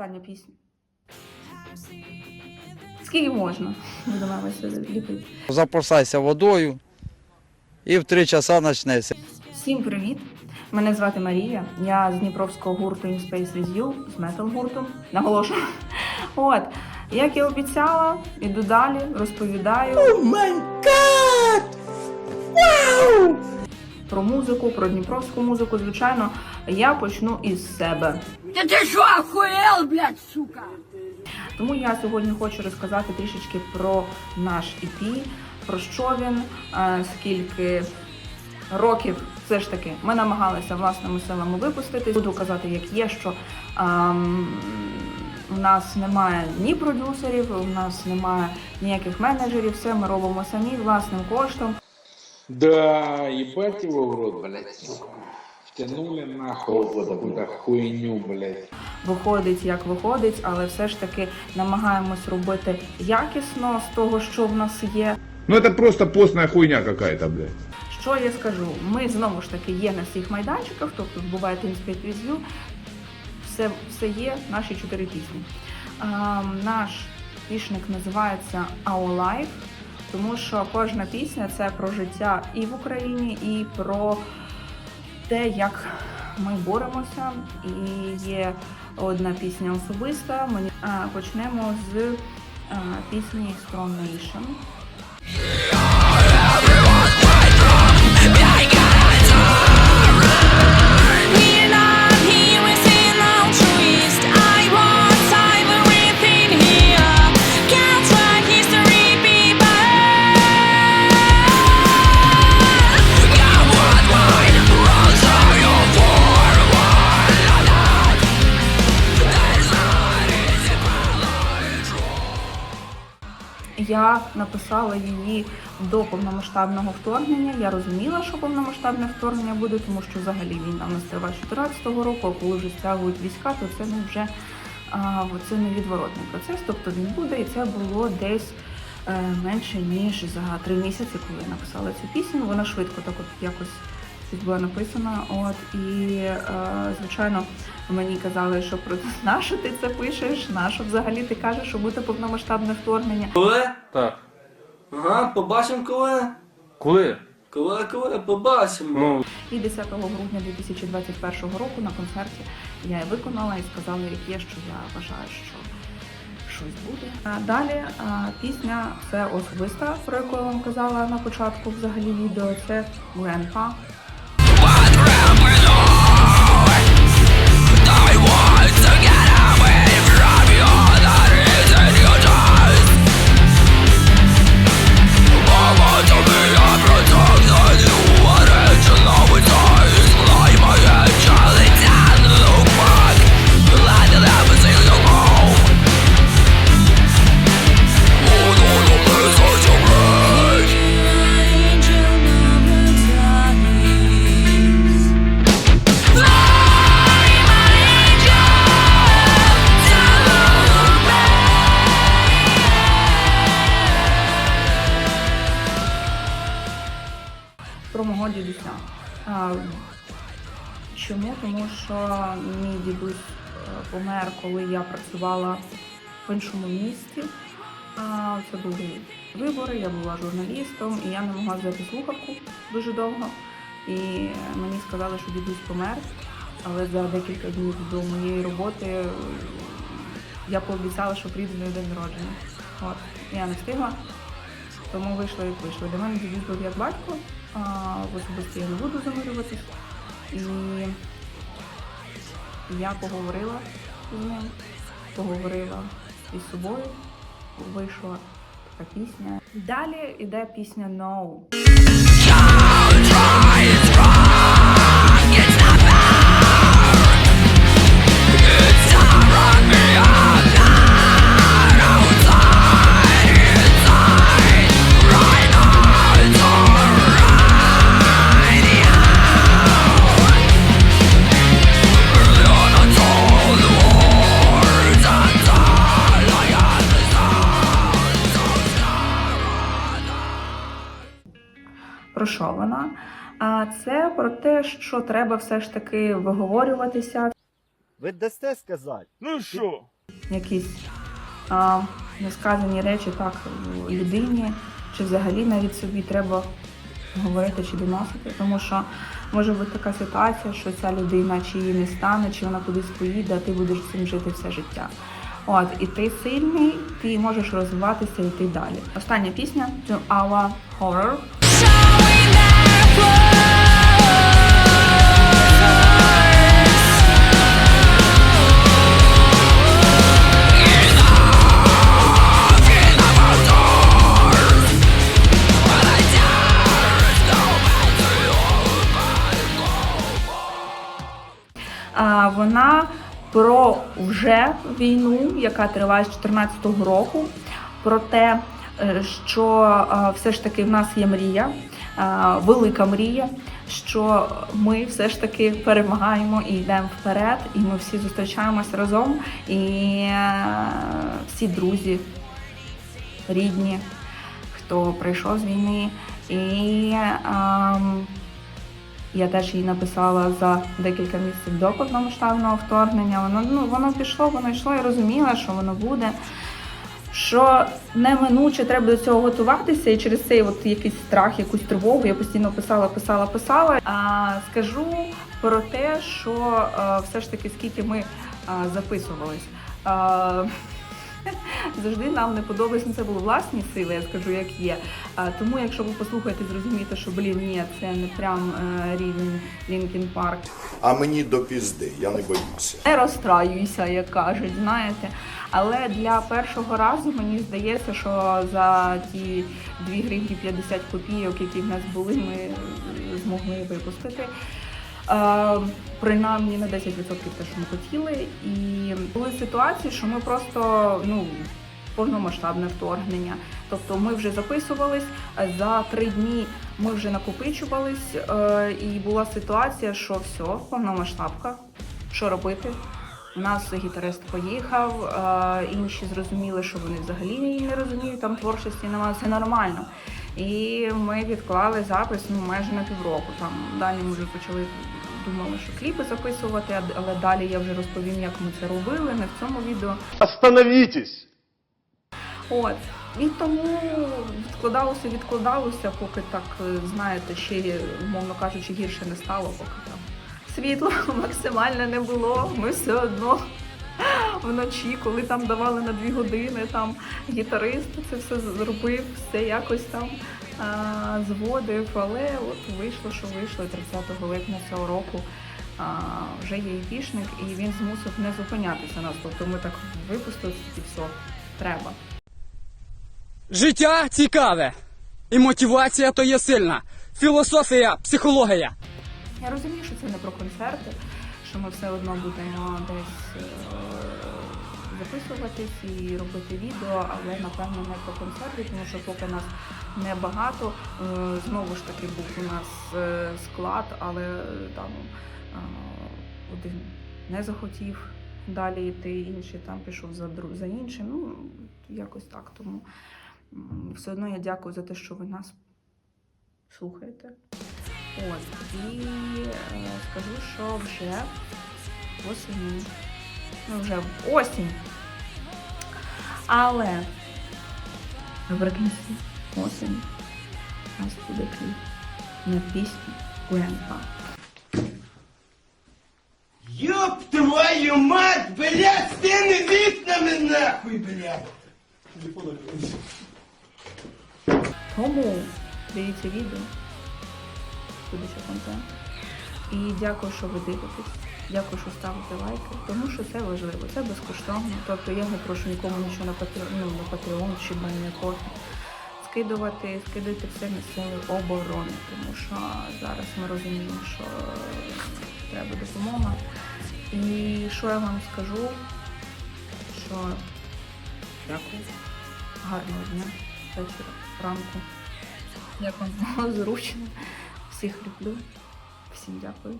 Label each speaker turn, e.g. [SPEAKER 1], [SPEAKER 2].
[SPEAKER 1] остання пісня. Скільки можна? Намагатися ліпити.
[SPEAKER 2] Запасайся водою і в три часа почнеться.
[SPEAKER 1] Всім привіт! Мене звати Марія. Я з Дніпровського гурту In Space With You, з метал гурту. Наголошую. От, як і обіцяла, іду далі, розповідаю. Про музику, про дніпровську музику, звичайно, я почну із себе.
[SPEAKER 3] Да ты что, охуел, блядь, сука?
[SPEAKER 1] Тому я сьогодні хочу розказати трішечки про наш EP, про що він, е, скільки років все ж таки ми намагалися власними силами випустити. Буду казати, як є, що ем, у нас немає ні продюсерів, у нас немає ніяких менеджерів, все ми робимо самі власним коштом.
[SPEAKER 4] Да, в рот, блядь, сука. Втянули нахуй какую-то хуйню, блядь.
[SPEAKER 1] Виходить, як виходить, але все ж таки намагаємось робити якісно з того, що в нас є.
[SPEAKER 5] Ну это просто постная хуйня какая-то, блядь.
[SPEAKER 1] Що я скажу? Ми знову ж таки є на всіх майданчиках, тобто буває Teamspeak With все, все є, наші чотири пісні. А, наш пішник називається Our Life, тому що кожна пісня це про життя і в Україні, і про те, як ми боремося. І є одна пісня особиста. А, почнемо з пісні Strong Nation. Я написала її до повномасштабного вторгнення. Я розуміла, що повномасштабне вторгнення буде, тому що взагалі війна в нас триває з 14-го року, а коли вже стягують війська, то це не вже а, це невідворотний процес. Тобто він буде, і це було десь е, менше ніж за три місяці, коли я написала цю пісню. Вона швидко так от якось щось була написана. От і е, звичайно мені казали, що про на що ти це пишеш, на що взагалі ти кажеш, що буде повномасштабне вторгнення.
[SPEAKER 6] Коли?
[SPEAKER 7] Так.
[SPEAKER 6] Ага, побачимо коли.
[SPEAKER 7] Коли?
[SPEAKER 6] Коли, коли, побачимо.
[SPEAKER 7] Ну,
[SPEAKER 1] І 10 грудня 2021 року на концерті я її виконала і сказала, як є, що я вважаю, що щось буде. А Далі а, пісня це особиста, про яку я вам казала на початку взагалі відео. Це Grandpa. Про мого дідуся. Чому? Тому що мій дідусь е, помер, коли я працювала в іншому місті. Це були вибори, я була журналістом, і я не могла взяти слухавку дуже довго. І мені сказали, що дідусь помер, але за декілька днів до моєї роботи е, я пообіцяла, що прийду на день народження. От, я не встигла. Тому вийшло як вийшло. Для мене був як батько, а в особисті я не буду замирюватись. І я поговорила з ним, поговорила із собою, вийшла така пісня. Далі йде пісня No. Про що вона? А це про те, що треба все ж таки виговорюватися.
[SPEAKER 7] Ви дасте сказати?
[SPEAKER 8] Ну що?
[SPEAKER 1] якісь а, несказані речі так людині, чи взагалі навіть собі треба говорити чи доносити, тому що може бути така ситуація, що ця людина чи її не стане, чи вона кудись поїде, а ти будеш з цим жити все життя. От, і ти сильний, ти можеш розвиватися і йти далі. Остання пісня To Our Horror. Вона про вже війну, яка триває з 2014 року, про те, е, що е, все ж таки в нас є мрія, велика мрія, що ми все ж таки перемагаємо і йдемо вперед, і ми всі зустрічаємось разом, і е, всі друзі, рідні, хто прийшов з війни. І ем, я теж їй написала за декілька місяців до повномасштабного вторгнення. Воно ну воно пішло, воно йшло. Я розуміла, що воно буде. Що неминуче треба до цього готуватися, і через цей от якийсь страх, якусь тривогу я постійно писала, писала, писала. А скажу про те, що все ж таки скільки ми записувались. Завжди нам не подобається, це були власні сили, я скажу, як є. Тому, якщо ви послухаєте, зрозумієте, що блін, ні, це не прям е, рівень Лінкін Парк.
[SPEAKER 9] А мені до пізди, я не боюся.
[SPEAKER 1] Не розстраюйся, як кажуть, знаєте. Але для першого разу мені здається, що за ті 2 гривні 50 копійок, які в нас були, ми змогли випустити. Е, принаймні на 10% те, що ми хотіли. І були ситуації, що ми просто ну. Повномасштабне вторгнення. Тобто ми вже записувались за три дні. Ми вже накопичувались, е, і була ситуація, що все, повномасштабка. Що робити? У нас гітарист поїхав, е, інші зрозуміли, що вони взагалі не розуміють, там творчості немає, це нормально. І ми відклали запис ну, майже на півроку. Там далі ми вже почали думали, що кліпи записувати, але далі я вже розповім, як ми це робили, не в цьому відео.
[SPEAKER 8] Остановитесь!
[SPEAKER 1] От. І тому відкладалося, відкладалося, поки так, е, знаєте, ще, умовно кажучи, гірше не стало, поки там світла максимально не було. Ми все одно вночі, коли там давали на дві години, там гітарист це все зробив, все якось там а, зводив. Але от вийшло, що вийшло 30 липня цього року. А, вже є іпішник, і він змусив не зупинятися нас. Тобто ми так випустили і все, треба.
[SPEAKER 10] Життя цікаве. І мотивація то є сильна. Філософія, психологія.
[SPEAKER 1] Я розумію, що це не про концерти, що ми все одно будемо десь е, записуватись і робити відео, але напевно не про концерти, тому що поки нас небагато. Е, Знову ж таки був у нас е, склад, але там один не захотів далі йти, інший там пішов за дру- за іншим. Ну якось так. Тому все одно я дякую за те, що ви нас слухаєте. От, і е, скажу, що вже осінь. Ну, вже осінь. Але наприкінці осінь у нас буде кліп на пісню Grandpa.
[SPEAKER 8] Ёб твою мать, блядь, с теми вікнами нахуй, блядь!
[SPEAKER 1] Тому дивіться відео, буде ще контент. І дякую, що ви дивитесь. Дякую, що ставите лайки, тому що це важливо, це безкоштовно. Тобто я не прошу нікому нічого на Patreon, ну, на Patreon чи мене кофі. Скидувати, скидайте все на сили оборони, тому що зараз ми розуміємо, що треба допомога. І що я вам скажу, що дякую, гарного дня, вечора, ранку. Як вам зручно. Всіх люблю. Всім дякую.